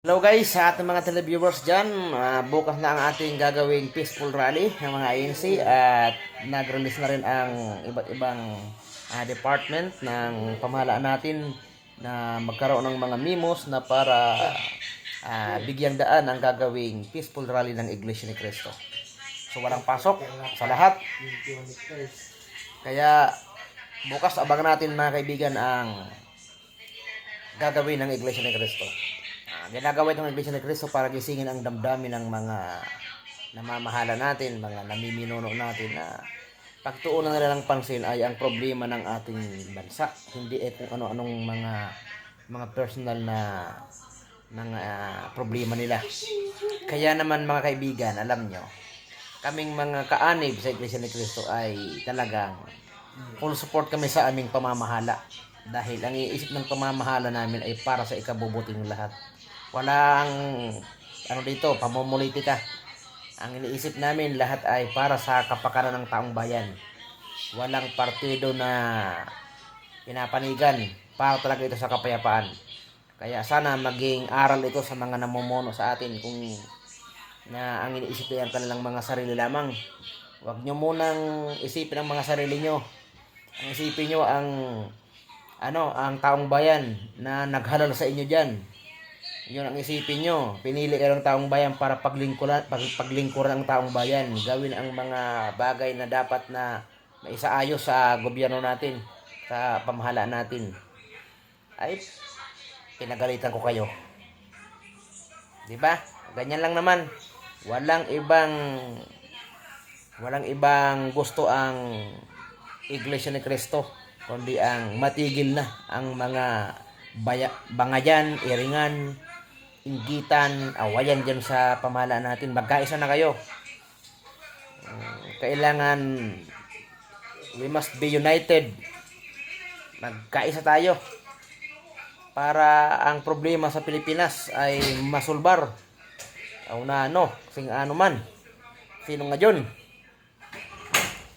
Hello guys, sa ating mga televiewers dyan, ah, bukas na ang ating gagawing peaceful rally ng mga ANC at nag-release na rin ang iba't ibang ah, department ng pamahalaan natin na magkaroon ng mga memos na para ah, bigyang daan ang gagawing peaceful rally ng Iglesia ni Cristo. So walang pasok sa lahat. Kaya bukas abangan natin mga kaibigan ang gagawin ng Iglesia ni Cristo. Ginagawa ito ng Iglesia ni Cristo para gisingin ang damdamin ng mga namamahala natin, mga namiminuno natin na pagtuunan nila ng pansin ay ang problema ng ating bansa, hindi eh kung ano-anong mga mga personal na mga ah, problema nila. Kaya naman mga kaibigan, alam nyo, kaming mga kaanib sa Iglesia ni Cristo ay talagang full support kami sa aming pamamahala. Dahil ang iisip ng pamamahala namin ay para sa ikabubuti ng lahat. Walang ano dito, pamumulitika. Ang iniisip namin lahat ay para sa kapakanan ng taong bayan. Walang partido na pinapanigan para talaga ito sa kapayapaan. Kaya sana maging aral ito sa mga namumuno sa atin kung na ang iniisip ay ang kanilang mga sarili lamang. Huwag nyo munang isipin ang mga sarili nyo. Ang isipin nyo ang ano, ang taong bayan na naghalal sa inyo diyan. Yun ang isipin nyo. Pinili kayo ng taong bayan para paglingkuran, pag, paglingkuran ang taong bayan. Gawin ang mga bagay na dapat na maisaayos sa gobyerno natin, sa pamahalaan natin. Ay, pinagalitan ko kayo. Di ba? Ganyan lang naman. Walang ibang walang ibang gusto ang Iglesia ni Cristo kundi ang matigil na ang mga baya, bangayan, iringan, inggitan, awayan dyan sa pamahalaan natin. Magkaisa na kayo. Kailangan we must be united. Magkaisa tayo para ang problema sa Pilipinas ay masulbar. O na ano, sing ano man. Sino nga dyan?